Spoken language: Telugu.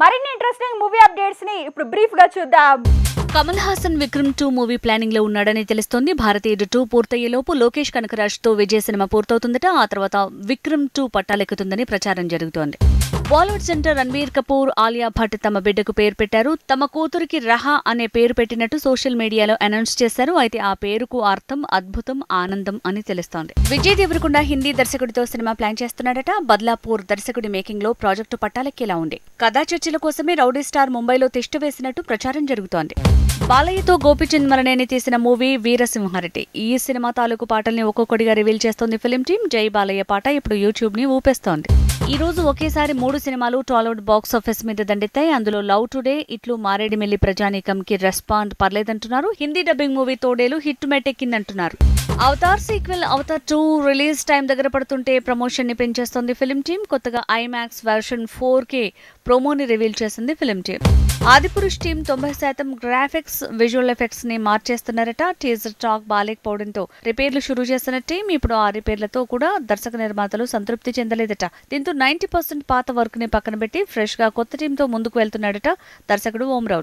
మరిన్ని ఇంట్రెస్టింగ్ మూవీ అప్డేట్స్ని ఇప్పుడు బ్రీఫ్గా చూద్దాం. కమల్ హాసన్ విక్రమ్ టూ మూవీ ప్లానింగ్లో ఉన్నాడని తెలుస్తోంది. భారతీయుడు టూ పూర్తయ్యేలోపు లోకేష్ కనకరాజ్తో విజయ్ సినిమా పూర్తవుతుందట. ఆ తర్వాత విక్రమ్ టూ పట్టాలెక్కుతుందని ప్రచారం జరుగుతోంది. బాలీవుడ్ సెంటర్ రణ్వీర్ కపూర్ ఆలియా భట్ తమ బిడ్డకు పేరు పెట్టారు. తమ కూతురికి రహా అనే పేరు పెట్టినట్టు సోషల్ మీడియాలో అనౌన్స్ చేశారు. అయితే ఆ పేరుకు అర్థం అద్భుతం ఆనందం అని తెలుస్తోంది. విజయ్ దేవరకొండ హిందీ దర్శకుడితో సినిమా ప్లాన్ చేస్తున్నాడట. బద్లాపూర్ దర్శకుడి మేకింగ్లో ప్రాజెక్టు పట్టాలెక్కేలా ఉంది? కథా చర్చల కోసమే రౌడీ స్టార్ ముంబైలో తిష్ట వేసినట్టు ప్రచారం జరుగుతోంది. బాలయ్యతో గోపిచంద్ మరణేని తీసిన మూవీ వీరసింహారెడ్డి. ఈ సినిమా తాలూకు పాటల్ని ఒక్కొక్కటిగా రివీల్ చేస్తోంది ఫిలిం టీం. జై బాలయ్య పాట ఇప్పుడు యూట్యూబ్ని ఊపేస్తోంది. ఈ రోజు ఒకేసారి మూడు సినిమాలు టాలీవుడ్ బాక్స్ ఆఫీస్ మీద దండెత్తాయి. అందులో లవ్ టుడే ఇట్లు మారేడిమిల్లి ప్రజానీకం కి respond పర్లేదంటున్నారు. Hindi dubbing movie Thodelu hit మెట్టెక్కిందంటున్నారు Avatar sequel Avatar two release time దగ్గర పడుతుంటే ప్రమోషన్ని పెంచేస్తోంది ఫిలిం టీం కొత్తగా ఐమాక్స్ వెర్షన్ ఫోర్ కే ప్రోమోని రివీల్ చేసింది ఫిలిం టీం ఆదిపురుష్ టీం తొంభై శాతం గ్రాఫిక్స్ విజువల్ ఎఫెక్ట్స్ని మార్చేస్తున్నారట. టీజర్ టాక్ బాగాలేకపోవడంతో రిపేర్లు షురూ చేస్తున్న టీం ఇప్పుడు ఆ రిపేర్లతో కూడా దర్శక నిర్మాతలు సంతృప్తి చెందలేదట. దీంతో నైన్టీ పర్సెంట్ పాత వర్క్ని పక్కన పెట్టి ఫ్రెష్గా కొత్త టీంతో ముందుకు వెళ్తున్నాడట దర్శకుడు ఓం రావు